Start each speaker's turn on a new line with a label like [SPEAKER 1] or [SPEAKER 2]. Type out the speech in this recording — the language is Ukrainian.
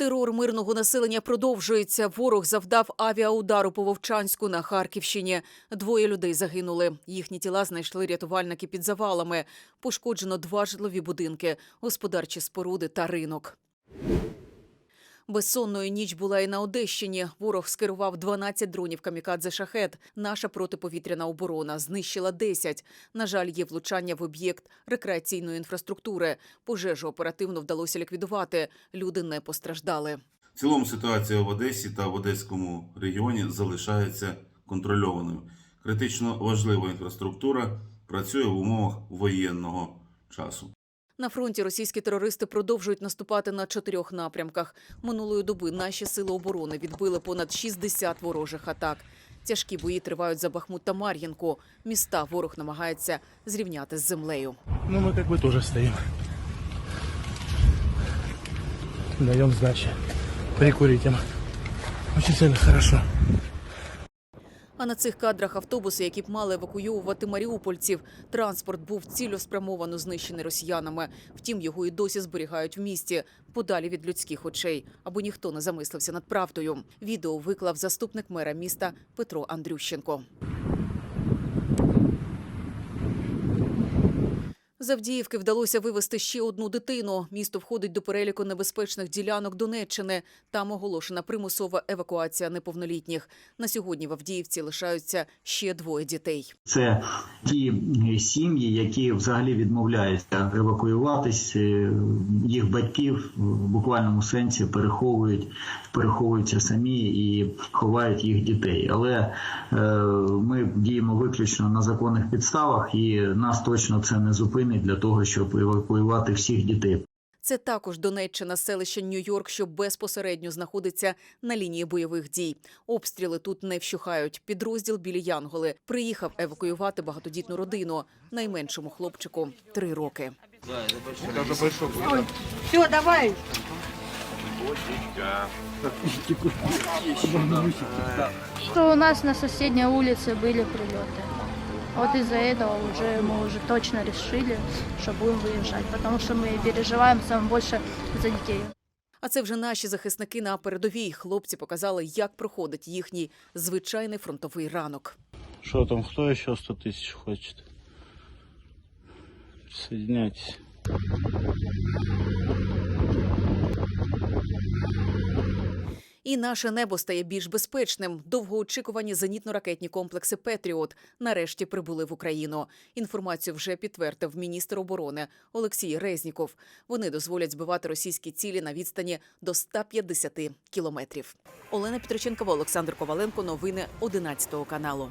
[SPEAKER 1] Терор мирного населення продовжується. Ворог завдав авіаудару по Вовчанську на Харківщині. Двоє людей загинули. Їхні тіла знайшли рятувальники під завалами. Пошкоджено два житлові будинки, господарчі споруди та ринок. Безсонною ніч була і на Одещині. Ворог скерував 12 дронів камікадзе шахет. Наша протиповітряна оборона знищила 10. На жаль, є влучання в об'єкт рекреаційної інфраструктури. Пожежу оперативно вдалося ліквідувати. Люди не постраждали.
[SPEAKER 2] В цілому ситуація в Одесі та в Одеському регіоні залишається контрольованою. Критично важлива інфраструктура працює в умовах воєнного часу.
[SPEAKER 1] На фронті російські терористи продовжують наступати на чотирьох напрямках. Минулої доби наші сили оборони відбили понад 60 ворожих атак. Тяжкі бої тривають за Бахмут та Мар'їнку. Міста ворог намагається зрівняти з землею.
[SPEAKER 3] Ну, бы тоже стоим. Даем сдачи. Прикурить им. Очень сильно хорошо.
[SPEAKER 1] А на цих кадрах автобуси, які б мали евакуювати маріупольців, транспорт був цілеспрямовано знищений росіянами. Втім, його і досі зберігають в місті, подалі від людських очей, аби ніхто не замислився над правдою. Відео виклав заступник мера міста Петро Андрющенко. З Авдіївки вдалося вивезти ще одну дитину. Місто входить до переліку небезпечних ділянок Донеччини. Там оголошена примусова евакуація неповнолітніх. На сьогодні в Авдіївці лишаються ще двоє дітей.
[SPEAKER 4] Це ті сім'ї, які взагалі відмовляються евакуюватись. е, Їх батьків в буквальному сенсі переховують, переховуються самі і ховають їх дітей. Але е, ми діємо виключно на законних підставах, і нас точно це не зупинить для того, щоб евакуювати всіх дітей.
[SPEAKER 1] Це також Донеччина, селище Нью-Йорк, що безпосередньо знаходиться на лінії бойових дій. Обстріли тут не вщухають. Підрозділ білі Янголи приїхав евакуювати багатодітну родину. Найменшому хлопчику три роки.
[SPEAKER 5] Все, давай.
[SPEAKER 6] Что у нас на соседней улице были прилеты. Вот из-за этого уже мы уже точно решили, что будем выезжать, потому что мы переживаем самое больше за детей.
[SPEAKER 1] А це вже наші захисники на передовій. Хлопці показали, як проходить їхній звичайний фронтовий ранок.
[SPEAKER 3] Что там, кто еще 100 тысяч хочет? Соединяйтесь.
[SPEAKER 1] І наше небо стає більш безпечним. Довгоочікувані зенітно-ракетні комплекси Петріот нарешті прибули в Україну. Інформацію вже підтвердив міністр оборони Олексій Резніков. Вони дозволять збивати російські цілі на відстані до 150 кілометрів. Олена Петроченкова, Олександр Коваленко. Новини 11 каналу.